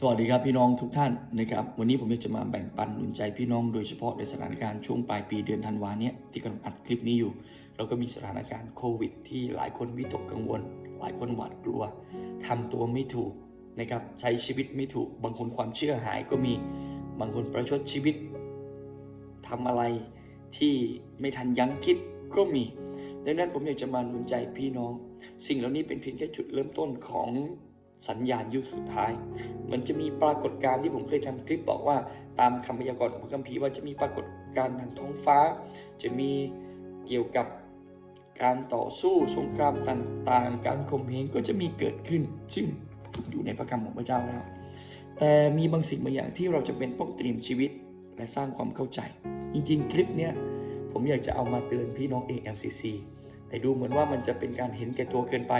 สวัสดีครับพี่น้องทุกท่านนะครับ วันนี้ผมอยากจะมาแบ่งปันหนุนใจพี่น้องโดยเฉพาะในสถานการณ์ช่วงปลายปีเดือนธันวาเนี้ยที่กำลังอัดคลิปนี้อยู่ แล้วก็มีสถานการณ์โควิด ที่หลายคนวิตกกังวล หลายคนหวาดกลัวทำตัวไม่ถูกนะครับใช้ชีวิตไม่ถูก บางคนความเชื่อหายก็มีบางคนประชดชีวิตทำอะไรที่ไม่ทันยั้งคิดก็มีดังนั้นผมอยากจะมาหนุนใจพี่น้อง สิ่งเหล่านี้เป็นเพียงแค่จุดเริ่มต้นของ สัญญาณยุคสุดท้าย มันจะมีปรากฏการณ์ที่ผมเคยทำคลิปบอกว่า ตามคำพยากรณ์ของพระคัมภีร์ว่าจะมีปรากฏการณ์ทางท้องฟ้า จะมีเกี่ยวกับการต่อสู้สงครามต่างๆ การข่มเหงก็จะมีเกิดขึ้น ซึ่งอยู่ในพระคำของพระเจ้าแล้ว แต่มีบางสิ่งบางอย่างที่เราจะเป็นต้องเตรียมชีวิตและสร้างความเข้าใจ จริงๆ คลิปเนี้ยผมอยากจะเอามาเตือนพี่น้อง ALCC แต่ดูเหมือนว่ามันจะเป็นการเห็นแก่ตัวเกินไป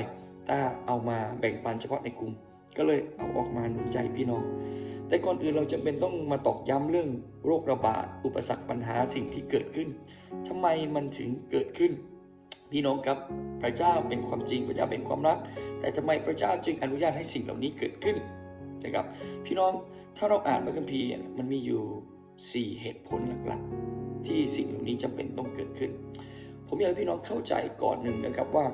ถ้าเอามาแบ่งปันเฉพาะในกลุ่ม ก็เลยเอาออกมาหนุนใจพี่น้อง แต่ก่อนอื่นเราจะเป็นต้องมาตอกย้ำเรื่องโรคระบาด อุปสรรคปัญหาสิ่งที่เกิดขึ้นทำไมมันถึงเกิดขึ้น พี่น้องครับพระเจ้าเป็นความจริงพระเจ้าเป็นความรัก แต่ทำไมพระเจ้าจึงอนุญาตให้สิ่งเหล่านี้เกิดขึ้นนะครับ พี่น้องถ้าเราอ่านพระคัมภีร์มันมีอยู่ 4 เหตุผลหลักๆที่สิ่งเหล่านี้จำเป็นต้องเกิดขึ้น ผมอยากให้พี่น้องเข้าใจก่อนหนึ่งนะครับว่า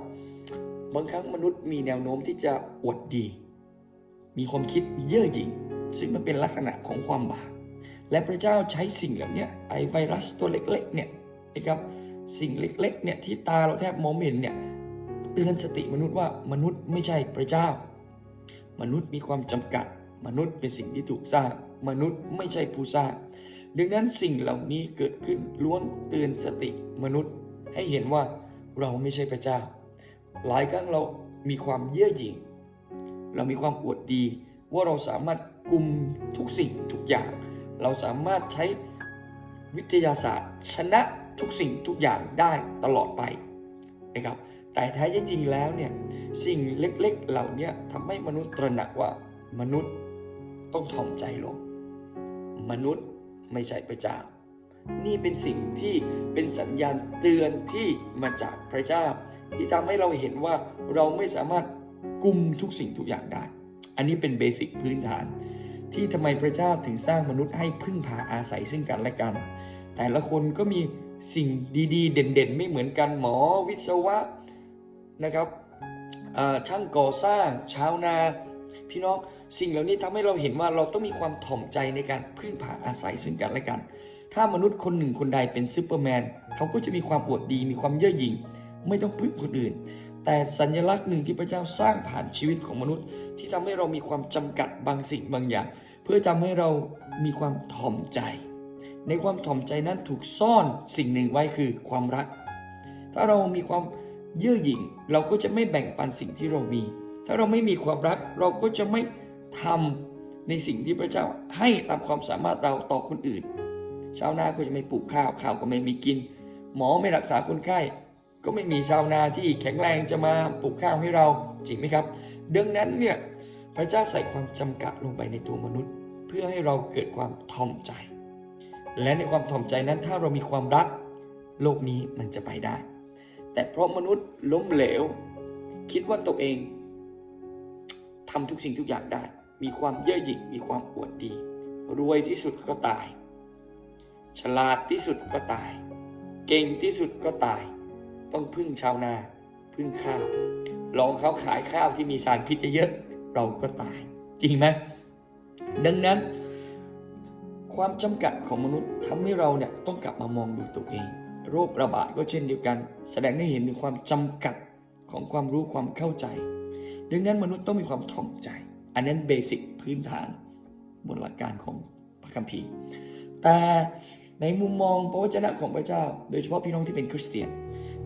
บางครั้งมนุษย์มีแนวโน้มที่จะอวดดี มีความคิดเย่อหยิ่งซึ่งมันเป็นลักษณะของความบาปและพระเจ้าใช้สิ่งเหล่านี้ไอไวรัสตัวเล็กๆเนี่ยนะครับสิ่งเล็กๆเนี่ยที่ตาเราแทบมองไม่เห็นเนี่ยเตือนสติมนุษย์ว่ามนุษย์ไม่ใช่พระเจ้า มนุษย์มีความจำกัด มนุษย์เป็นสิ่งที่ถูกสร้าง มนุษย์ไม่ใช่ผู้สร้าง ดังนั้นสิ่งเหล่านี้เกิดขึ้นล้วนเตือนสติมนุษย์ให้เห็นว่าเราไม่ใช่พระเจ้า หลายครั้งเรามีความเย่อหยิ่ง เรามีความอวดดี ว่าเราสามารถกุมทุกสิ่งทุกอย่าง เราสามารถใช้วิทยาศาสตร์ ชนะทุกสิ่งทุกอย่างได้ตลอดไปนะครับ แต่แท้จริงแล้วเนี่ยสิ่งเล็กๆเหล่านี้ทำให้มนุษย์ตระหนักว่ามนุษย์ต้องถ่อมใจลง มนุษย์ไม่ใช่พระเจ้า นี่เป็นสิ่งที่เป็นสัญญาณเตือนที่มาจากพระเจ้า ที่ทำให้เราเห็นว่าเราไม่สามารถกุมทุกสิ่งทุกอย่างได้ อันนี้เป็นเบสิกพื้นฐาน ที่ทำไมพระเจ้าถึงสร้างมนุษย์ให้พึ่งพาอาศัยซึ่งกันและกัน แต่ละคนก็มีสิ่งดีๆ เด่นๆ ไม่เหมือนกันหมอวิศวะนะครับช่างก่อสร้างชาวนา พี่น้องสิ่งเหล่านี้ทำให้เราเห็นว่าเราต้องมีความถ่อมใจในการพึ่งพาอาศัยซึ่งกันและกัน ถ้ามนุษย์คนหนึ่งคนใดเป็นซูเปอร์แมนเขาก็จะมีความอวดดีมีความเย่อหยิ่ง ไม่ต้องพึ่งคนอื่น แต่สัญลักษณ์หนึ่งที่พระเจ้าสร้างผ่านชีวิตของมนุษย์ ที่ทำให้เรามีความจำกัดบางสิ่งบางอย่าง เพื่อทำให้เรามีความถ่อมใจ ในความถ่อมใจนั้นถูกซ่อนสิ่งหนึ่งไว้คือความรัก ถ้าเรามีความเย่อหยิ่ง เราก็จะไม่แบ่งปันสิ่งที่เรามี ถ้าเราไม่มีความรักเราก็จะไม่ทำในสิ่งที่พระเจ้าให้ตามความสามารถเราต่อคนอื่น ชาวนาก็จะไม่ปลูกข้าวข้าวก็ไม่มีกิน หมอไม่รักษาคนไข้ ก็ไม่มีชาวนาที่แข็งแรงจะมาปลูกข้าวให้เราจริงไหมครับ ดังนั้นเนี่ยพระเจ้าใส่ความจำกัดลงไปในตัวมนุษย์ เพื่อให้เราเกิดความทอมใจ และในความถ่อมใจนั้นถ้าเรามีความรัก โลกนี้มันจะไปได้ แต่เพราะมนุษย์ล้มเหลว คิดว่าตัวเองทำทุกสิ่งทุกอย่างได้ มีความเย่อหยิ่งมีความอวดดี รวยที่สุดก็ตาย ฉลาดที่สุดก็ตาย เก่งที่สุดก็ตาย ต้องพึ่งชาวนา พึ่งข้าว ลองเขาขายข้าวที่มีสารพิษเยอะๆเราก็ตาย จริงไหมดังนั้น ความจำกัดของมนุษย์ทำให้เราเนี่ยต้องกลับมามองดูตัวเอง โรคระบาดก็เช่นเดียวกัน แสดงให้เห็นถึงความจำกัดของความรู้ความเข้าใจ ดังนั้นมนุษย์ต้องมีความถ่อมใจ อันนั้นเบสิกพื้นฐานบนหลักการของพระคัมภีร์แต่ ในมุมมองพระวจนะของพระเจ้า โดยเฉพาะพี่น้องที่เป็นคริสเตียน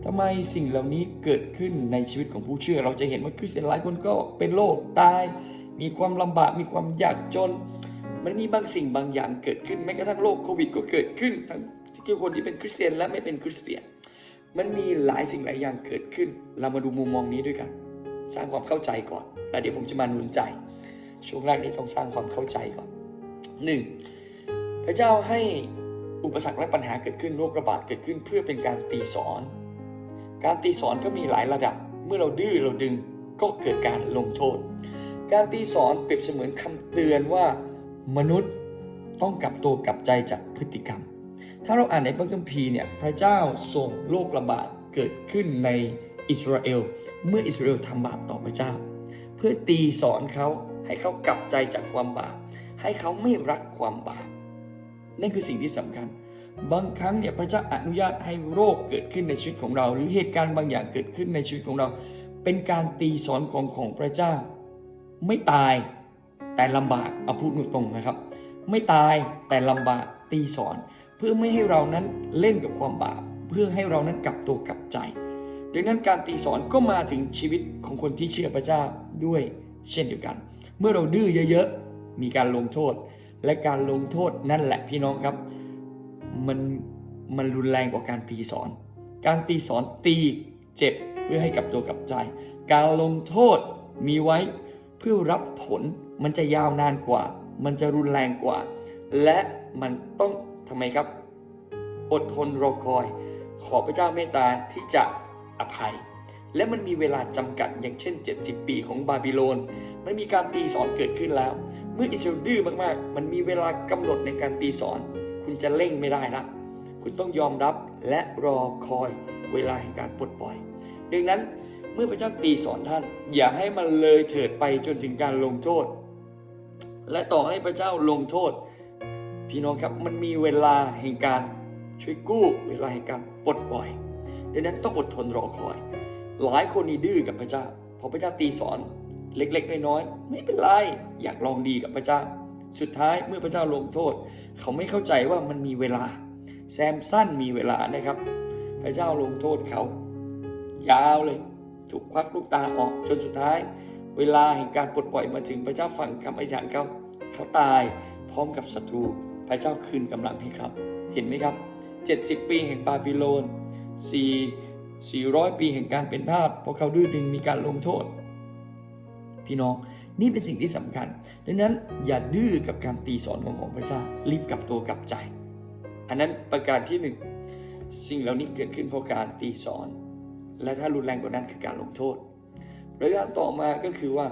ทำไมสิ่งเหล่านี้เกิดขึ้นในชีวิตของผู้เชื่อ เราจะเห็นว่าคริสเตียนหลายคนก็เป็นโรคตาย มีความลำบากมีความยากจน มันมีบางสิ่งบางอย่างเกิดขึ้นแม้กระทั่งโรคโควิดก็เกิดขึ้นทั้งที่คนที่เป็นคริสเตียนและไม่เป็นคริสเตียน มันมีหลายสิ่งหลายอย่างเกิดขึ้น เรามาดูมุมมองนี้ด้วยกัน สร้างความเข้าใจก่อนแล้วเดี๋ยวผมจะมาหนุนใจ ช่วงแรกนี้ต้องสร้างความเข้าใจก่อนหนึ่งพระเจ้าให้ อุปสรรคและปัญหาเกิดขึ้นโรคระบาดเกิดขึ้นเพื่อเป็นการตีสอน การตีสอนก็มีหลายระดับ เมื่อเราดื้อเราดึงก็เกิดการลงโทษ การตีสอนเปรียบเสมือนคำเตือนว่า มนุษย์ต้องกลับตัวกลับใจจากพฤติกรรม ถ้าเราอ่านในพระคัมภีร์เนี่ยพระเจ้าส่งโรคระบาดเกิดขึ้นในอิสราเอลเมื่ออิสราเอลทำบาปต่อพระเจ้า เพื่อตีสอนเขาให้เขากลับใจจากความบาปให้เขาไม่รักความบาป นั่นคือสิ่งที่สำคัญ บางครั้งเนี่ยพระเจ้าอนุญาตให้โรคเกิดขึ้นในชีวิตของเรา หรือเหตุการณ์บางอย่างเกิดขึ้นในชีวิตของเรา เป็นการตีสอนของของพระเจ้า ไม่ตายแต่ลำบากเอาพูดตรงๆนะครับ ไม่ตายแต่ลำบากตีสอน เพื่อไม่ให้เรานั้นเล่นกับความบาปเพื่อให้เรานั้นกลับตัวกลับใจดังนั้นการตีสอนก็มาถึงชีวิตของคนที่เชื่อพระเจ้าด้วยเช่นเดียวกัน เมื่อเราดื้อเยอะๆ มีการลงโทษ และการลงโทษนั่นแหละพี่น้องครับ มันมันรุนแรงกว่าการตีสอน การตีสอนตีเจ็บเพื่อให้กลับตัวกลับใจ การลงโทษมีไว้เพื่อรับผลมันจะยาวนานกว่า มันจะรุนแรงกว่า และมันต้องทำไมครับ อดทนรอคอย ขอพระเจ้าเมตตาที่จะอภัย และมันมีเวลาจำกัดอย่างเช่น 70 ปีของบาบิโลน มันมีการตีสอนเกิดขึ้นแล้ว เมื่ออิสราเอลดื้อมากๆ มันมีเวลากำหนดในการตีสอน คุณจะเร่งไม่ได้ละคุณต้องยอมรับและรอคอยเวลาแห่งการปลดปล่อย ดังนั้นเมื่อพระเจ้าตีสอนท่าน อย่าให้มันเลยเถิดไปจนถึงการลงโทษ และต่อให้พระเจ้าลงโทษ พี่น้องครับมันมีเวลาแห่งการช่วยกู้ เวลาแห่งการปลดปล่อยดังนั้นต้องอดทนรอคอย หลายคนนี่ดื้อกับพระเจ้า พอพระเจ้าตีสอนเล็กๆน้อยๆไม่เป็นไร อยากลองดีกับพระเจ้า สุดท้ายเมื่อพระเจ้าลงโทษ เขาไม่เข้าใจว่ามันมีเวลา แซมสั้นมีเวลานะครับ พระเจ้าลงโทษเขา ยาวเลย ถูกควักลูกตาออกจนสุดท้าย เวลาแห่งการปลดปล่อยมาถึงพระเจ้าฟังคำอธิษฐานเขาเขาตายพร้อมกับศัตรู พระเจ้าคืนกำลังให้ครับ เห็นไหมครับ 70 ปีแห่งบาบิโลน4 400 ปีแห่งการเป็นทาสเพราะเขาดื้อดึงมีการลงโทษ พี่น้องนี่เป็นสิ่งที่สำคัญ ดังนั้นอย่าดื้อกับการตีสอนของของพระเจ้ารีบกลับตัวกลับใจ อันนั้นประการที่หนึ่งสิ่งเหล่านี้เกิดขึ้นเพราะการตีสอน และถ้ารุนแรงกว่านั้นคือการลงโทษประการต่อมาก็คือว่า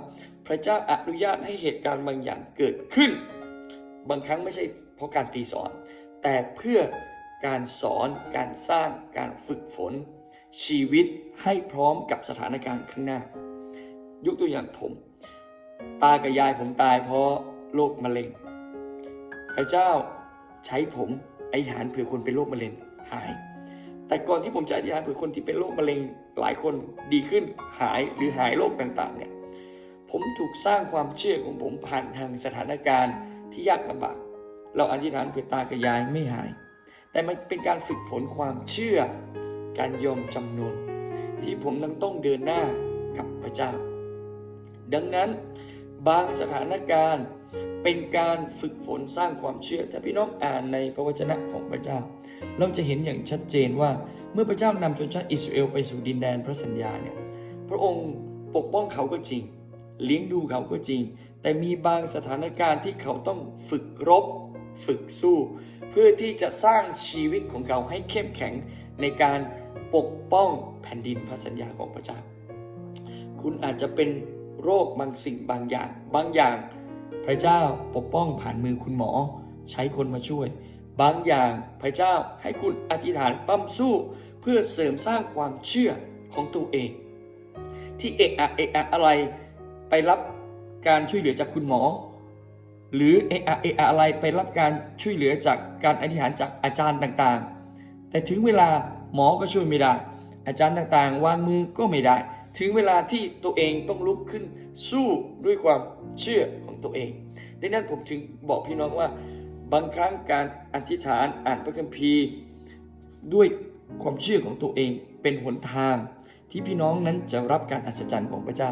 พระเจ้าอนุญาตให้เหตุการณ์บางอย่างเกิดขึ้น บางครั้งไม่ใช่เพราะการตีสอน แต่เพื่อการสอนการสร้างการฝึกฝน ชีวิตให้พร้อมกับสถานการณ์ข้างหน้า ยกตัวอย่างผม ตากับยายผมตายเพราะโรคมะเร็ง พระเจ้าใช้ผมอธิษฐานเผื่อคนเป็นโรคมะเร็งหาย แต่ก่อนที่ผมจะอธิษฐานเผื่อคนที่เป็นโรคมะเร็งหลายคนดีขึ้นหายหรือหายโรคต่างๆเนี่ยผมถูกสร้างความเชื่อของผมผ่านทางสถานการณ์ที่ยากลำบาก เราอธิษฐานเผื่อตากับยายไม่หาย แต่มันเป็นการฝึกฝนความเชื่อ การยอมจำนนที่ผมนั้นต้องเดินหน้ากับพระเจ้า ดังนั้นบางสถานการณ์เป็นการฝึกฝนสร้างความเชื่อ ถ้าพี่น้องอ่านในพระวจนะของพระเจ้า เราจะเห็นอย่างชัดเจนว่าเมื่อพระเจ้านำชนชาติอิสราเอลไปสู่ดินแดนพระสัญญาเนี่ยพระองค์ปกป้องเขาก็จริง เลี้ยงดูเขาก็จริง แต่มีบางสถานการณ์ที่เขาต้องฝึกรบ ฝึกสู้ เพื่อที่จะสร้างชีวิตของเขาให้เข้มแข็งในการ ปกป้องแผ่นดินพระสัญญาของพระเจ้า คุณอาจจะเป็นโรคบางสิ่งบางอย่าง บางอย่าง พระเจ้าปกป้องผ่านมือคุณหมอ ใช้คนมาช่วย บางอย่างพระเจ้าให้คุณอธิษฐานปั้มสู้ เพื่อเสริมสร้างความเชื่อของตัวเอง ที่เอะอะเอะอะอะไรไปรับการช่วยเหลือจากคุณหมอ หรือเอะอะเอะอะอะไรไปรับการช่วยเหลือจากการอธิษฐานจากอาจารย์ต่างๆ แต่ถึงเวลา หมอก็ช่วยไม่ได้ อาจารย์ต่างๆ วางมือก็ไม่ได้ ถึงเวลาที่ตัวเองต้องลุกขึ้นสู้ด้วยความเชื่อของตัวเอง ดังนั้นผมจึงบอกพี่น้องว่า บางครั้งการอธิษฐานอ่านพระคัมภีร์ ด้วยความเชื่อของตัวเองเป็นหนทาง ที่พี่น้องนั้นจะรับการอัศจรรย์ของพระเจ้า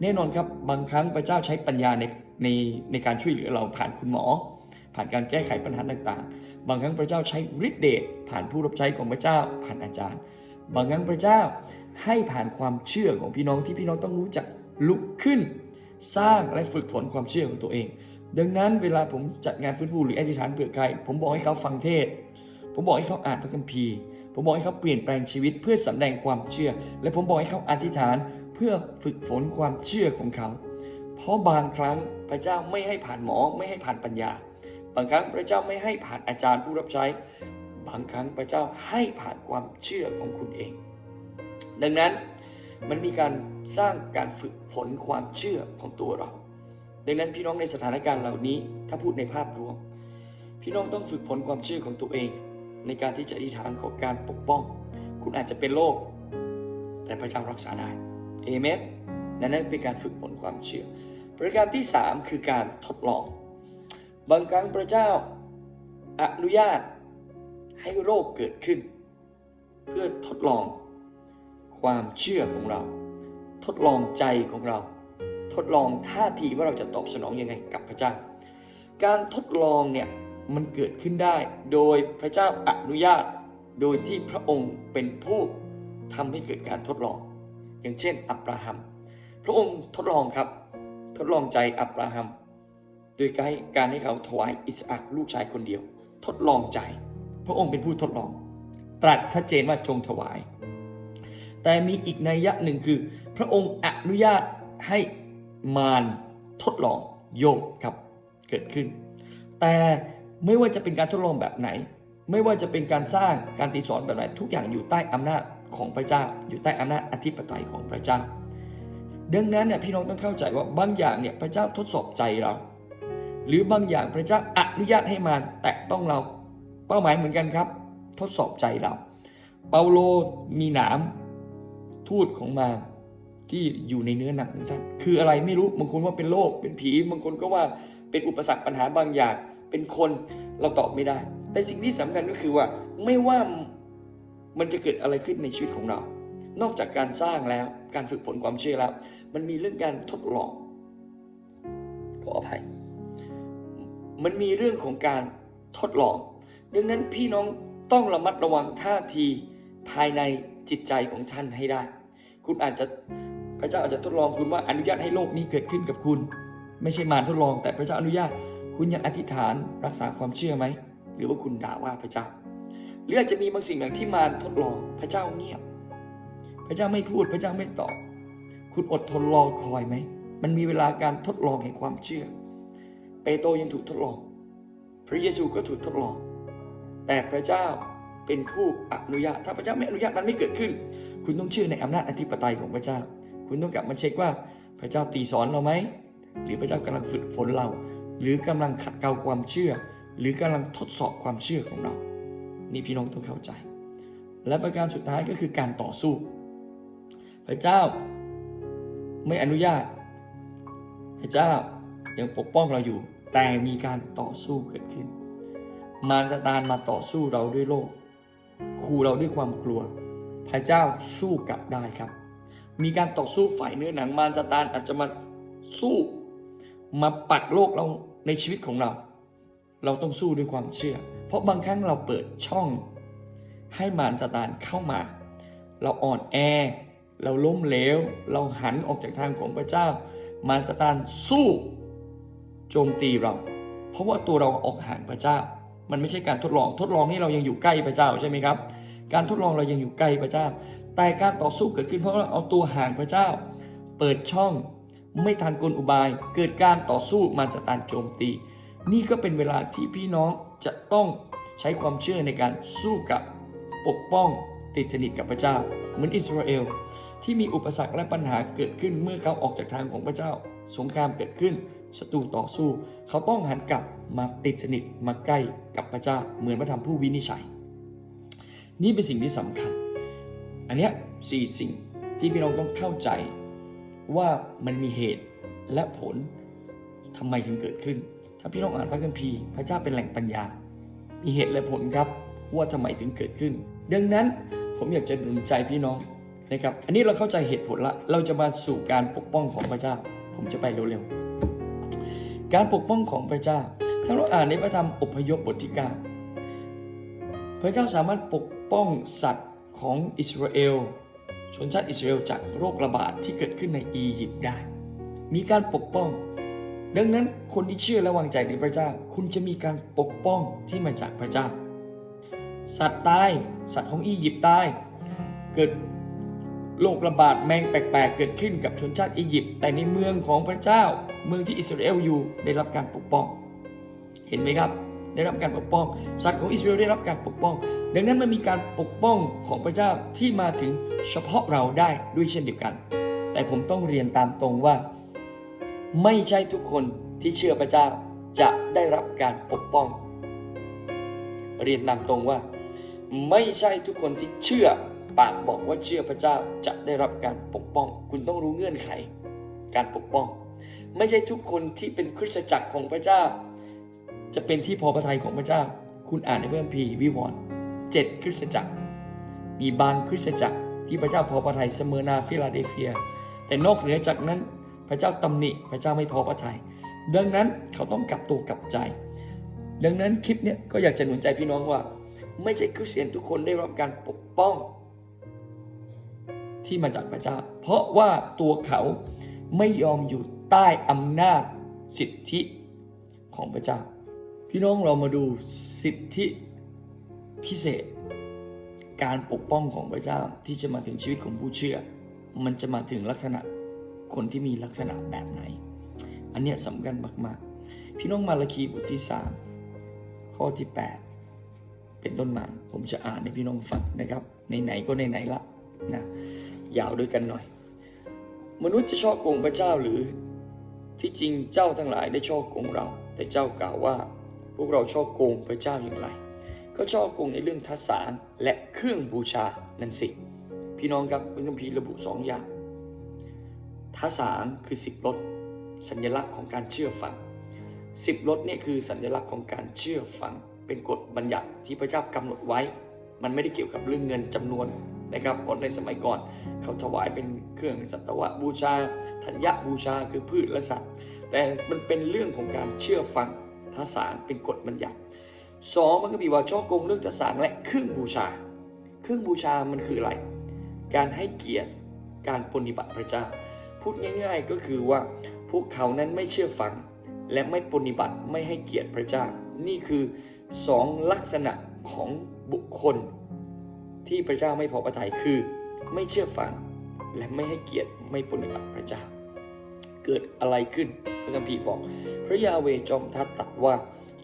แน่นอนครับบางครั้งพระเจ้าใช้ปัญญาในในในการช่วยเหลือเราผ่านคุณหมอ ผ่านการแก้ไขปัญหาต่างๆ บางครั้งพระเจ้าใช้ฤทธิเดชผ่านผู้รับใช้ของพระเจ้า ผ่านอาจารย์ บางครั้งพระเจ้าให้ผ่านความเชื่อของพี่น้องที่พี่น้องต้องรู้จักลุกขึ้น สร้างและฝึกฝนความเชื่อของตัวเอง ดังนั้นเวลาผมจัดงานฟื้นฟูหรืออธิษฐานเผื่อใคร ผมบอกให้เขาฟังเทศ ผมบอกให้เขาอ่านพระคัมภีร์ ผมบอกให้เขาเปลี่ยนแปลงชีวิตเพื่อสำแดงความเชื่อ และผมบอกให้เขาอธิษฐานเพื่อฝึกฝนความเชื่อของเขา เพราะบางครั้งพระเจ้าไม่ให้ผ่านหมอไม่ให้ผ่านปัญญา บางครั้งพระเจ้าไม่ให้ผ่านอาจารย์ผู้รับใช้ บางครั้งพระเจ้าให้ผ่านความเชื่อของคุณเอง ดังนั้นมันมีการสร้างการฝึกฝนความเชื่อของตัวเรา ดังนั้นพี่น้องในสถานการณ์เหล่านี้ถ้าพูดในภาพรวม พี่น้องต้องฝึกฝนความเชื่อของตัวเอง ในการที่จะอธิษฐานขอการปกป้อง คุณอาจจะเป็นโรคแต่พระเจ้ารักษาได้เอเมนดังนั้นเป็นการฝึกฝนความเชื่อ ประการที่ 3 คือการทดลอง บางครั้งพระเจ้าอนุญาตให้โรคเกิดขึ้น เพื่อทดลองความเชื่อของเรา ทดลองใจของเรา ทดลองท่าทีว่าเราจะตอบสนองยังไงกับพระเจ้า การทดลองเนี่ยมันเกิดขึ้นได้ โดยพระเจ้าอนุญาต โดยที่พระองค์เป็นผู้ทำให้เกิดการทดลอง อย่างเช่นอับราฮัม พระองค์ทดลองครับ ทดลองใจอับราฮัม โดยการให้เขาถวายอิสอักลูกชายคนเดียว ทดลองใจ พระองค์เป็นผู้ทดลอง ตรัสชัดเจนว่าจงถวาย แต่มีอีกนัยยะหนึ่งคือ พระองค์อนุญาตให้มารทดลองโยบครับเกิดขึ้น แต่ไม่ว่าจะเป็นการทดลองแบบไหน ไม่ว่าจะเป็นการสร้างการตีสอนแบบไหน ทุกอย่างอยู่ใต้อำนาจของพระเจ้า อยู่ใต้อำนาจอธิปไตยของพระเจ้า ดังนั้นเนี่ยพี่น้องต้องเข้าใจว่าบางอย่างเนี่ยพระเจ้าทดสอบใจเรา หรือบางอย่างพระเจ้าอนุญาตให้มารแตะต้องเรา เป้าหมายเหมือนกันครับ ทดสอบใจเรา เปาโลมีหนามทูตของมารที่อยู่ในเนื้อหนังของท่านคืออะไรไม่รู้บางคนว่าเป็นโรคเป็นผีบางคนก็ว่าเป็นอุปสรรคปัญหาบางอย่างเป็นคนเราตอบไม่ได้ แต่สิ่งที่สำคัญก็คือว่าไม่ว่ามันจะเกิดอะไรขึ้นในชีวิตของเรา นอกจากการสร้างแล้วการฝึกฝนความเชื่อแล้ว มันมีเรื่องการทดลองขออภัย มันมีเรื่องของการทดลอง ดังนั้นพี่น้องต้องระมัดระวังท่าทีภายในจิตใจของท่านให้ได้ คุณอาจจะพระเจ้าอาจจะทดลองคุณว่าอนุญาตให้โลกนี้เกิดขึ้นกับคุณ ไม่ใช่มารทดลอง แต่พระเจ้าอนุญาต คุณยังอธิษฐานรักษาความเชื่อไหม หรือว่าคุณด่าว่าพระเจ้า หรืออาจจะมีบางสิ่งอย่างที่มารทดลองพระเจ้าเงียบ พระเจ้าไม่พูดพระเจ้าไม่ตอบ คุณอดทนรอคอยไหม มันมีเวลาการทดลองแห่งความเชื่อ เปโตรยังถูกทดลอง พระเยซูก็ถูกทดลอง แต่พระเจ้าเป็นผู้อนุญาต ถ้าพระเจ้าไม่อนุญาตมันไม่เกิดขึ้น คุณต้องเชื่อในอำนาจอธิปไตยของพระเจ้า คุณต้องกลับมาเช็คว่าพระเจ้าตีสอนเราไหม หรือพระเจ้ากำลังฝึกฝนเรา หรือกำลังขัดเกลาความเชื่อ หรือกำลังทดสอบความเชื่อของเรา นี่พี่น้องต้องเข้าใจ และประการสุดท้ายก็คือการต่อสู้ พระเจ้าไม่อนุญาต พระเจ้า ยังปกป้องเราอยู่ แต่มีการต่อสู้เกิดขึ้น มารซาตานมาต่อสู้เราด้วยโลกขู่เราด้วยความกลัว พระเจ้าสู้กลับได้ครับ มีการต่อสู้ฝ่ายเนื้อหนังมารซาตานอาจจะมาสู้มาปัดโลกเราในชีวิตของเรา เราต้องสู้ด้วยความเชื่อ เพราะบางครั้งเราเปิดช่อง ให้มารซาตานเข้ามา เราอ่อนแอ เราล้มเหลว เราหันออกจากทางของพระเจ้า มารซาตานสู้ โจมตีเรา เพราะว่าตัวเราออกห่างพระเจ้า มันไม่ใช่การทดลองทดลองให้เรายังอยู่ใกล้พระเจ้าใช่ไหมครับ การทดลองเรายังอยู่ใกล้พระเจ้า แต่การต่อสู้เกิดขึ้นเพราะเราเอาตัวห่างพระเจ้า เปิดช่องไม่ทันกลอุบาย เกิดการต่อสู้มารสตานโจมตี นี่ก็เป็นเวลาที่พี่น้องจะต้องใช้ความเชื่อในการสู้กับปกป้องติดสนิทกับพระเจ้า เหมือนอิสราเอลที่มีอุปสรรคและปัญหาเกิดขึ้นเมื่อเขาออกจากทางของพระเจ้า สงครามเกิดขึ้น ศัตรูต่อสู้ เขาต้องหันกลับมาติดสนิทมาใกล้กับพระเจ้าเหมือนพระธรรมผู้วินิจฉัย นี่เป็นสิ่งที่สำคัญ อันเนี้ยสี่สิ่งที่พี่น้องต้องเข้าใจว่ามันมีเหตุและผลทำไมถึงเกิดขึ้น ถ้าพี่น้องอ่านพระคัมภีร์พระเจ้าเป็นแหล่งปัญญา มีเหตุและผลครับว่าทำไมถึงเกิดขึ้น ดังนั้นผมอยากจะหนุนใจพี่น้องนะครับ อันนี้เราเข้าใจเหตุผลละ เราจะมาสู่การปกป้องของพระเจ้า ผมจะไปเร็วๆ การปกป้องของพระเจ้า ถ้าเราอ่านในพระธรรมอพยพบทที่9พระเจ้าสามารถปกป้องสัตว์ของอิสราเอลชนชาติอิสราเอลจากโรคระบาดที่เกิดขึ้นในอียิปต์ได้ มีการปกป้อง ดังนั้นคนที่เชื่อและวางใจในพระเจ้า คุณจะมีการปกป้องที่มาจากพระเจ้า สัตว์ตาย สัตว์ของอียิปต์ตาย เกิด โรคระบาดแมงแปลกๆ เกิดขึ้นกับชนชาติอียิปต์แต่ในเมืองของพระเจ้า เมืองที่อิสราเอลอยู่ได้รับการปกป้อง เห็นไหมครับ ได้รับการปกป้องสัตว์ของอิสราเอลได้รับการปกป้อง ดังนั้นมันมีการปกป้องของพระเจ้าที่มาถึงเฉพาะเราได้ด้วยเช่นเดียวกัน แต่ผมต้องเรียนตามตรงว่า ไม่ใช่ทุกคนที่เชื่อพระเจ้าจะได้รับการปกป้อง เรียนตามตรงว่า ไม่ใช่ทุกคนที่เชื่อ ปากบอกว่าเชื่อพระเจ้าจะได้รับการปกป้อง คุณต้องรู้เงื่อนไข การปกป้อง ไม่ใช่ทุกคนที่เป็นคริสตจักรของพระเจ้า จะเป็นที่พอพระทัยของพระเจ้า คุณอ่านในพระคัมภีวิวรณ์เจ็ดคริสตจักร มีบางคริสตจักรที่พระเจ้าพอพระทัยเสมอนาฟิลาเดลเฟีย แต่นอกเหนือจากนั้นพระเจ้าตำหนิพระเจ้าไม่พอพระทัยดังนั้นเขาต้องกลับตัวกลับใจ ดังนั้นคลิปเนี้ยก็อยากจะหนุนใจพี่น้องว่า ไม่ใช่คริสเตียนทุกคนได้รับการปกป้อง ที่มาจากพระเจ้า เพราะว่าตัวเขาไม่ยอมอยู่ใต้อำนาจสิทธิของพระเจ้า พี่น้องเรามาดูสิทธิพิเศษ การปกป้องของพระเจ้าที่จะมาถึงชีวิตของผู้เชื่อ มันจะมาถึงลักษณะคนที่มีลักษณะแบบไหน อันเนี้ยสำคัญมากๆ พี่น้องมาระคีบทที่ 3 ข้อที่ 8 เป็นต้นมา ผมจะอ่านให้พี่น้องฟังนะครับไหนๆก็ไหนๆละนะ ยาวด้วยกันหน่อย มนุษย์จะชอบโกงพระเจ้าหรือ ที่จริงเจ้าทั้งหลายได้ชอบโกงเรา แต่เจ้ากล่าวว่า พวกเราชอบโกงพระเจ้าอย่างไร ก็ชอบโกงในเรื่องทัศารและเครื่องบูชานั่นสิ พี่น้องครับพระคัมภีร์ระบุสองอย่างทัศารคือสิบรถสัญลักษณ์ของการเชื่อฟังสิบรถเนี่ยคือสัญลักษณ์ของการเชื่อฟังเป็นกฎบัญญัติที่พระเจ้ากำหนดไว้ มันไม่ได้เกี่ยวกับเรื่องเงินจำนวน นะครับเพราะในสมัยก่อนเขาถวายเป็นเครื่องสัตวบูชา ธัญญบูชาคือพืชและสัตว์ แต่มันเป็นเรื่องของการเชื่อฟังทศารเป็นกฎบัญญัติสองมันก็มีว่าช่อกงเรื่องทศารและเครื่องบูชา เครื่องบูชามันคืออะไร การให้เกียรติการปฏิบัติพระเจ้า พูดง่าย ๆ ก็คือว่าพวกเขานั้นไม่เชื่อฟัง และไม่ปฏิบัติไม่ให้เกียรติพระเจ้า นี่คือสองลักษณะของบุคคล ที่พระเจ้าไม่พอพระทัยคือ ไม่เชื่อฟังและไม่ให้เกียรติไม่ปฏิบัติพระเจ้า เกิดอะไรขึ้นพระคัมภีร์บอก พระยาเวจอมทัดตัดว่า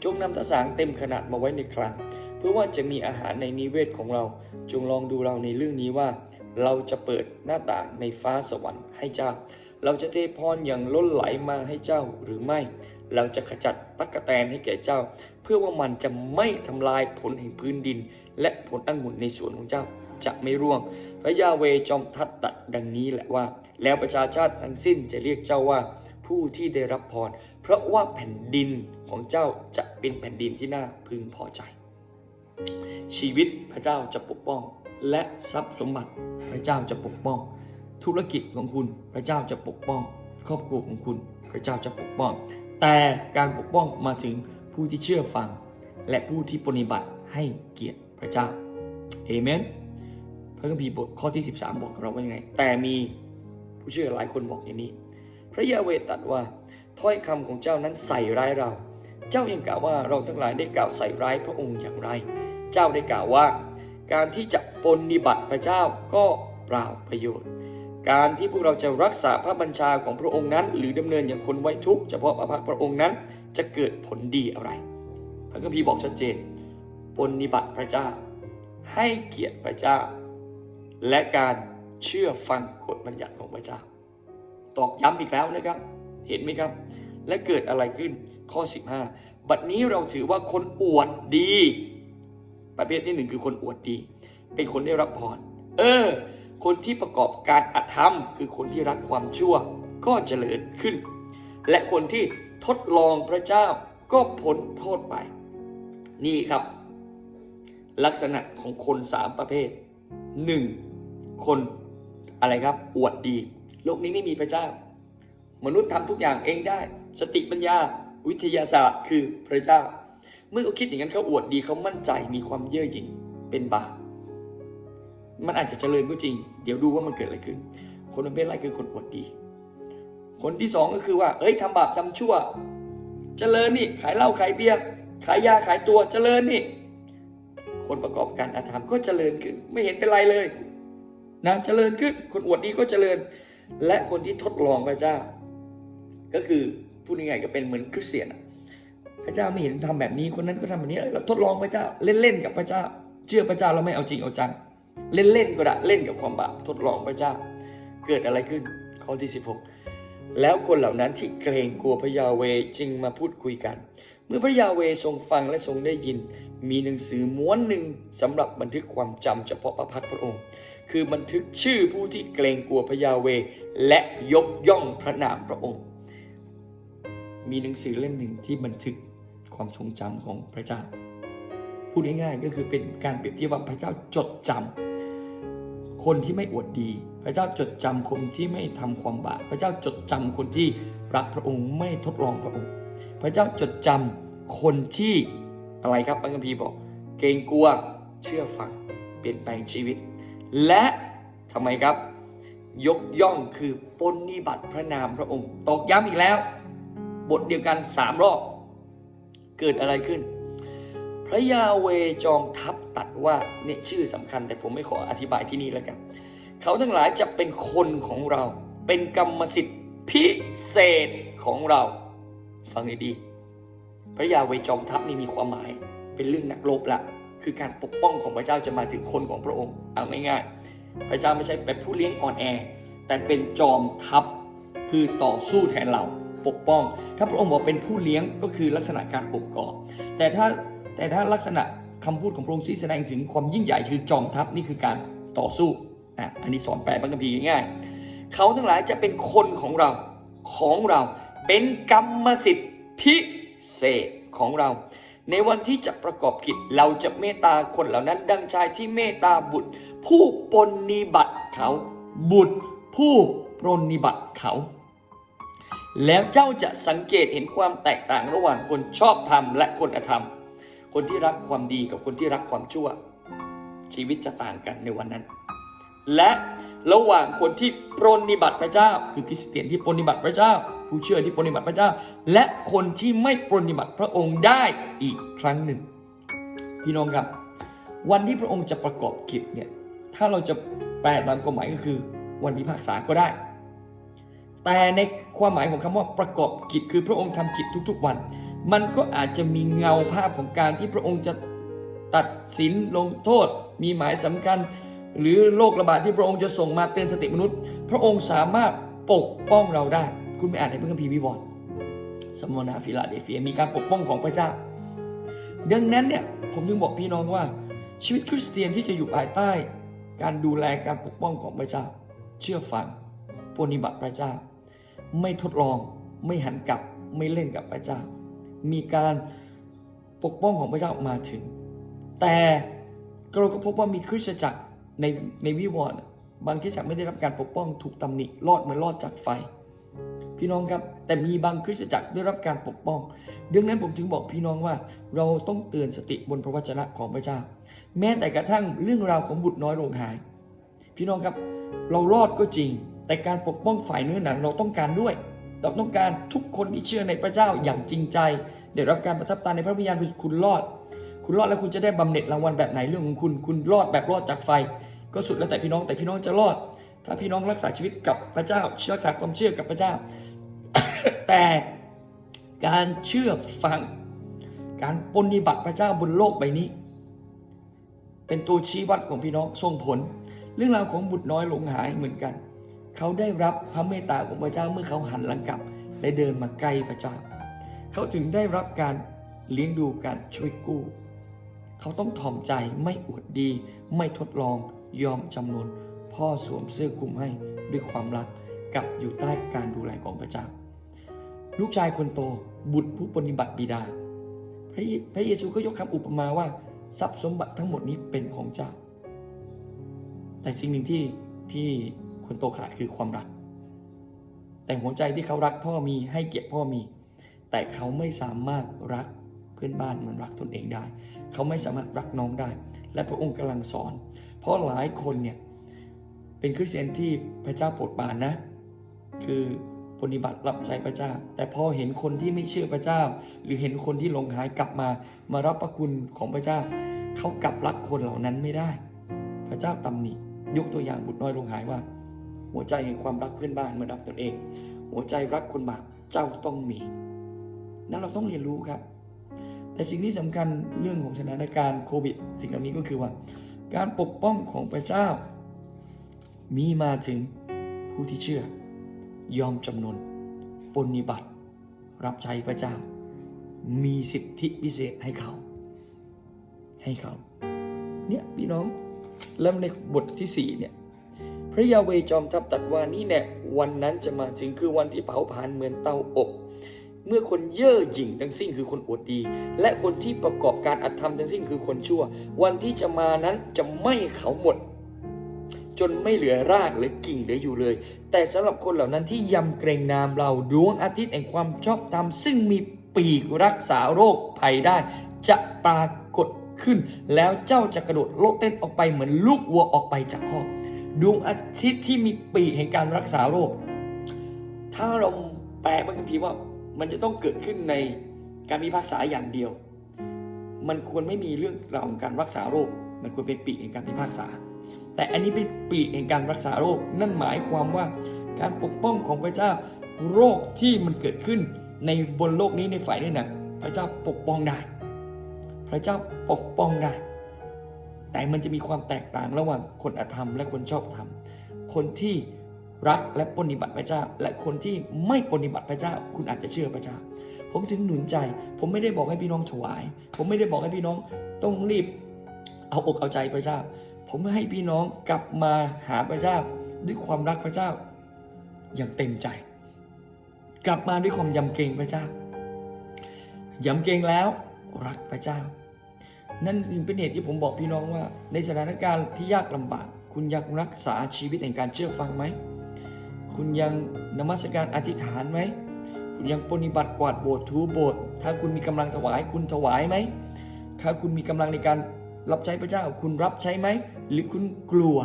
จงนำทสางเต็มขนาดมาไว้ในครันเพื่อว่าจะมีอาหารในนิเวศของเรา จงลองดูเราในเรื่องนี้ว่า เราจะเปิดหน้าต่างในฟ้าสวรรค์ให้เจ้า เราจะเทพรอย่างล้นไหลมาให้เจ้าหรือไม่ เราจะขจัดตักกะแตนให้แก่เจ้า เพื่อว่ามันจะไม่ทำลายผลแห่งพื้นดิน และผลองุ่นในสวนของเจ้าจะไม่ร่วง พระยาเวจอมทัดตัดดังนี้แหละว่า แล้วประชาชาติทั้งสิ้นจะเรียกเจ้าว่าผู้ที่ได้รับพร เพราะว่าแผ่นดินของเจ้าจะเป็นแผ่นดินที่น่าพึงพอใจ ชีวิตพระเจ้าจะปกป้อง และทรัพย์สมบัติพระเจ้าจะปกป้อง ธุรกิจของคุณพระเจ้าจะปกป้อง ครอบครัวของคุณพระเจ้าจะปกป้อง แต่การปกป้องมาถึงผู้ที่เชื่อฟัง และผู้ที่ปฏิบัติให้เกียรติ พระเจ้าเอเมน พระคัมภีร์บทข้อที่ 13 บอกเราว่ายังไง แต่มีผู้เชื่อหลายคนบอกอย่างนี้ พระยาเวตรัสว่าถ้อยคำของเจ้านั้นใส่ร้ายเรา เจ้ายังกล่าวว่าเราทั้งหลายได้กล่าวใส่ร้ายพระองค์อย่างไร เจ้าได้กล่าวว่า การที่จะปฏิบัติพระเจ้าก็เปล่าประโยชน์ การที่พวกเราจะรักษาพระบัญชาของพระองค์นั้น หรือดำเนินอย่างคนไว้ทุกข์เฉพาะพระพักตร์พระองค์นั้นจะเกิดผลดีอะไร พระคัมภีร์บอกชัดเจน ปฏิบัติพระเจ้า ให้เกียรติพระเจ้า และการเชื่อฟังกฎบัญญัติของพระเจ้า ตอกย้ำอีกแล้วนะครับ เห็นไหมครับ และเกิดอะไรขึ้นข้อ 15 บัดนี้เราถือว่าคนอวดดี ประเภทที่หนึ่งคือคนอวดดี เป็นคนได้รับพรเออ คนที่ประกอบการอธรรม คือคนที่รักความชั่ว ก็เจริญขึ้น และคนที่ทดลองพระเจ้าก็พ้นโทษไป นี่ครับ ลักษณะของคนสามประเภทหนึ่งคนอะไรครับ อวดดี โลกนี้ไม่มีพระเจ้า มนุษย์ทำทุกอย่างเองได้ สติปัญญา วิทยาศาสตร์คือพระเจ้า เมื่อเขาคิดอย่างนั้นเขาอวดดีเขามั่นใจมีความเย่อหยิ่งเป็นบาปมันอาจจะเจริญก็จริง เดี๋ยวดูว่ามันเกิดอะไรขึ้น คนประเภทแรกคือคนอวดดี คนที่สองก็คือว่า เอ้ยทำบาปทำชั่ว เจริญนี่ ขายเหล้าขายเบียร์ขายยาขายตัวเจริญนี่ คนประกอบการอาธรรมก็เจริญขึ้น ไม่เห็นเป็นไรเลยนะเจริญขึ้น คนอวดดีก็เจริญ และคนที่ทดลองพระเจ้า ก็คือพูดง่ายๆก็เป็นเหมือนคริสเตียนอะพระเจ้าไม่เห็นทำแบบนี้คนนั้นก็ทำแบบนี้เราทดลองพระเจ้าเล่นๆกับพระเจ้า เชื่อพระเจ้าเราไม่เอาจริงเอาจัง เล่นๆก็ได้เล่นกับความบาปทดลองพระเจ้า เกิดอะไรขึ้นข้อที่ 16 แล้วคนเหล่านั้นที่เกรงกลัวพระยาเวจึงมาพูดคุยกัน เมื่อพระยาเวทรงฟังและทรงได้ยิน มีหนังสือม้วนหนึ่งสำหรับบันทึกความจำเฉพาะพระพักพระองค์ คือบันทึกชื่อผู้ที่เกรงกลัวพระยาเว และยกย่องพระนามพระองค์ มีหนังสือเล่มหนึ่งที่บันทึกความทรงจำของพระเจ้า พูดง่ายๆก็คือเป็นการเปรียบเทียบว่าพระเจ้าจดจำคนที่ไม่อวดดี พระเจ้าจดจำคนที่ไม่ทำความบาปพระเจ้าจดจำคนที่รักพระองค์ไม่ทดลองพระองค์ พระเจ้าจดจำคนที่อะไรครับพระคัมภีร์บอก เกรงกลัวเชื่อฟังเปลี่ยนแปลงชีวิต และทำไมครับ ยกย่องคือปนนิบัติพระนามพระองค์ ตอกย้ำอีกแล้ว บทเดียวกันสามรอบเกิดอะไรขึ้น พระยาเวจอมทัพตัดว่าเนี่ยชื่อสำคัญ แต่ผมไม่ขออธิบายที่นี่แล้วกันเขาทั้งหลายจะเป็นคนของเรา เป็นกรรมสิทธิ์พิเศษของเรา ฟังดีๆ พระยาเวจอมทัพนี่มีความหมาย เป็นเรื่องนักรบละ คือการปกป้องของพระเจ้าจะมาถึงคนของพระองค์ เอาง่ายๆ พระเจ้าไม่ใช่เป็นผู้เลี้ยงอ่อนแอ แต่เป็นจอมทัพ คือต่อสู้แทนเรา ปกป้อง ถ้าพระองค์บอกเป็นผู้เลี้ยงก็คือลักษณะการปกกอบแต่ถ้าแต่ถ้าลักษณะคำพูดของพระองค์ที่แสดงถึงความยิ่งใหญ่คือจอมทัพนี่คือการต่อสู้อะอันนี้สอนแปลพระคัมภีร์ง่ายๆ เขาทั้งหลายจะเป็นคนของเราของเรา เป็นกรรมสิทธิ์พิเศษของเรา ในวันที่จะประกอบกิจเราจะเมตตาคนเหล่านั้น ดังชายที่เมตตาบุตร ผู้ปรนนิบัติเขา บุตรผู้ปรนนิบัติเขา แล้วเจ้าจะสังเกตเห็นความแตกต่างระหว่างคนชอบธรรมและคนอธรรม คนที่รักความดีกับคนที่รักความชั่ว ชีวิตจะต่างกันในวันนั้น และระหว่างคนที่ปรนนิบัติพระเจ้า คือคริสเตียนที่ปรนนิบัติพระเจ้า ผู้เชื่อที่ปรนนิบัติพระเจ้า และคนที่ไม่ปรนนิบัติพระองค์ได้อีกครั้งหนึ่ง พี่น้องครับ วันที่พระองค์จะประกอบกิจเนี่ยถ้าเราจะแปลตามความหมายก็คือ วันพิพากษาก็ได้ แต่ในความหมายของคำว่าประกอบกิจคือพระองค์ทำกิจทุกๆวัน มันก็อาจจะมีเงาภาพของการที่พระองค์จะตัดสินลงโทษ มีหมายสำคัญ หรือโรคระบาดที่พระองค์จะส่งมาเตือนสติมนุษย์ พระองค์สามารถปกป้องเราได้ คุณไปอ่านในพระคัมภีร์วิวรณ์สมโมนาฟิลาเดเฟียมีการปกป้องของพระเจ้า ดังนั้นเนี่ยผมจึงบอกพี่น้องว่า ชีวิตคริสเตียนที่จะอยู่ภายใต้ การดูแลการปกป้องของพระเจ้า เชื่อฟังปฏิบัติพระเจ้า ไม่ทดลองไม่หันกลับไม่เล่นกับพระเจ้า มีการปกป้องของพระเจ้ามาถึง แต่เราก็พบว่ามีคริสตจักรในในวิวรณ์บางคริสตจักรไม่ได้รับการปกป้องถูกตำหนิรอดเหมือนรอดจากไฟ พี่น้องครับ แต่มีบางคริสตจักรได้รับการปกป้องดังนั้นผมจึงบอกพี่น้องว่าเราต้องเตือนสติบนพระวจนะของพระเจ้า แม้แต่กระทั่งเรื่องราวของบุตรน้อยลงหาย พี่น้องครับเรารอดก็จริง แต่การปกป้องฝ่ายเนื้อหนังเราต้องการด้วย เราต้องการทุกคนที่เชื่อในพระเจ้าอย่างจริงใจได้รับการประทับตาในพระวิญญาณคือคุณรอด คุณรอดแล้วคุณจะได้บำเหน็จรางวัลแบบไหนเรื่องของคุณ คุณรอดแบบรอดจากไฟ ก็สุดแล้วแต่พี่น้องแต่พี่น้องจะรอด ถ้าพี่น้องรักษาชีวิตกับพระเจ้ารักษาความเชื่อกับพระเจ้า แต่การเชื่อฟัง การปฏิบัติพระเจ้าบนโลกใบนี้ เป็นตัวชี้วัดของพี่น้องส่งผล เรื่องราวของบุตรน้อยหลงหายเหมือนกัน เขาได้รับพระเมตตาของพระเจ้าเมื่อเขาหันหลังกลับ และเดินมาใกล้พระเจ้า เขาถึงได้รับการเลี้ยงดูการช่วยกู้ เขาต้องถ่อมใจไม่อวดดี ไม่ทดลองยอมจำนนพ่อสวมเสื้อคลุมให้ด้วยความรัก กับอยู่ใต้การดูแลของพระเจ้า ลูกชายคนโตบุตรผู้ปฏิบัติบิดา พระเยพระเยซูก็ยกคำอุปมาว่าทรัพย์สมบัติทั้งหมดนี้เป็นของเจ้า แต่สิ่งหนึ่งที่พี่คนโตขาดคือความรัก แต่หัวใจที่เขารักพ่อมีให้เกียรติพ่อมี แต่เขาไม่สามารถรักเพื่อนบ้านเหมือนรักตนเองได้ เขาไม่สามารถรักน้องได้ และพระองค์กำลังสอน เพราะหลายคนเนี่ยเป็นคริสเตียนที่พระเจ้าโปรดปรานนะ คือปฏิบัติรับใช้พระเจ้า แต่พอเห็นคนที่ไม่เชื่อพระเจ้า หรือเห็นคนที่หลงหายกลับมา มารับพระคุณของพระเจ้า เขากลับรักคนเหล่านั้นไม่ได้ พระเจ้าตำหนิยกตัวอย่างบุตรน้อยลงหายว่า หัวใจแห่งความรักเพื่อนบ้านเหมื่อนรักตนเอง หัวใจรักคนบาปเจ้าต้องมีนั้นเราต้องเรียนรู้ครับ แต่สิ่งที่สำคัญเรื่องของสถานการณ์โควิดสิ่งเหล่านี้ก็คือว่า การปกป้องของพระเจ้า มีมาถึงผู้ที่เชื่อ ยอมจำนนปฏิบัติ รับใช้พระเจ้า มีสิทธิพิเศษให้เขา ให้เขา เนี่ยพี่น้องเริ่มในบทที่สี่เนี่ย พระยาเวจอมทัพตรัดว่านี่แน่วันนั้นจะมาถึงคือวันที่เผาผลาญเหมือนเตาอบ เมื่อคนเย่อหยิ่งทั้งสิ้นคือคนอวดดี และคนที่ประกอบการอธรรมทั้งสิ้นคือคนชั่ว วันที่จะมานั้นจะไม่เขาหมด จนไม่เหลือรากหรือกิ่งเหลืออยู่เลย แต่สำหรับคนเหล่านั้นที่ยำเกรงนามเราดวงอาทิตย์แห่งความชอบธรรมซึ่งมีปีกรักษาโรคภัยได้ จะปรากฏขึ้น แล้วเจ้าจะกระโดดโลดเต้นออกไปเหมือนลูกวัวออกไปจากคอกดวงอาทิตย์ที่มีปีกแห่งการรักษาโรค ถ้าเราแปลพระคัมภีร์ว่ามันจะต้องเกิดขึ้นในการพิพากษาอย่างเดียว มันควรไม่มีเรื่องราวของการรักษาโรค มันควรเป็นปีกแห่งการพิพากษา แต่อันนี้เป็นปีกแห่งการรักษาโรค นั่นหมายความว่าการปกป้องของพระเจ้าโรคที่มันเกิดขึ้นในบนโลกนี้ในฝ่ายนี้นะพระเจ้าปกป้องได้ พระเจ้าปกป้องได้ แต่มันจะมีความแตกต่างระหว่างคนอธรรมและคนชอบธรรม คนที่รักและปฏิบัติพระเจ้า และคนที่ไม่ปฏิบัติพระเจ้า คุณอาจจะเชื่อพระเจ้า ผมถึงหนุนใจ ผมไม่ได้บอกให้พี่น้องถวาย ผมไม่ได้บอกให้พี่น้องต้องรีบเอาอกเอาใจพระเจ้า ผมให้พี่น้องกลับมาหาพระเจ้าด้วยความรักพระเจ้า อย่างเต็มใจ กลับมาด้วยความยำเกรงพระเจ้ายำเกรงแล้วรักพระเจ้า นั่นเป็นเหตุที่ผมบอกพี่น้องว่า ในสถานการณ์ที่ยากลำบาก คุณยังรักษาชีวิตแห่งการเชื่อฟังไหม คุณยังนมัสการอธิษฐานไหม คุณยังปฏิบัติกวาดโบสถ์ทูโบสถ์ถ้าคุณมีกำลังถวายคุณถวายไหม ถ้าคุณมีกำลังในการ รับใช้พระเจ้าคุณรับใช้ไหม หรือคุณกลัว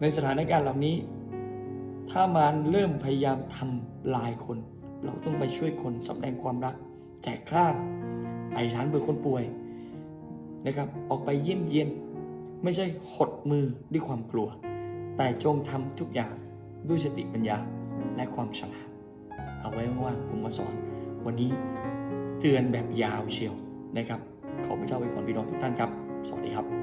ในสถานการณ์เหล่านี้ ถ้ามารเริ่มพยายามทำลายคน เราต้องไปช่วยคนสำแดงความรัก แจกข้าวไอ้ฐานเบอร์คนป่วยนะครับ ออกไปเยี่ยมเยียนไม่ใช่หดมือด้วยความกลัว แต่จงทำทุกอย่างด้วยสติปัญญาและความฉลาดเอาไว้ว่าผมมาสอน วันนี้เตือนแบบยาวเชียวนะครับ ขอพระเจ้าไว้พรพี่น้องทุกท่านครับ สวัสดีครับ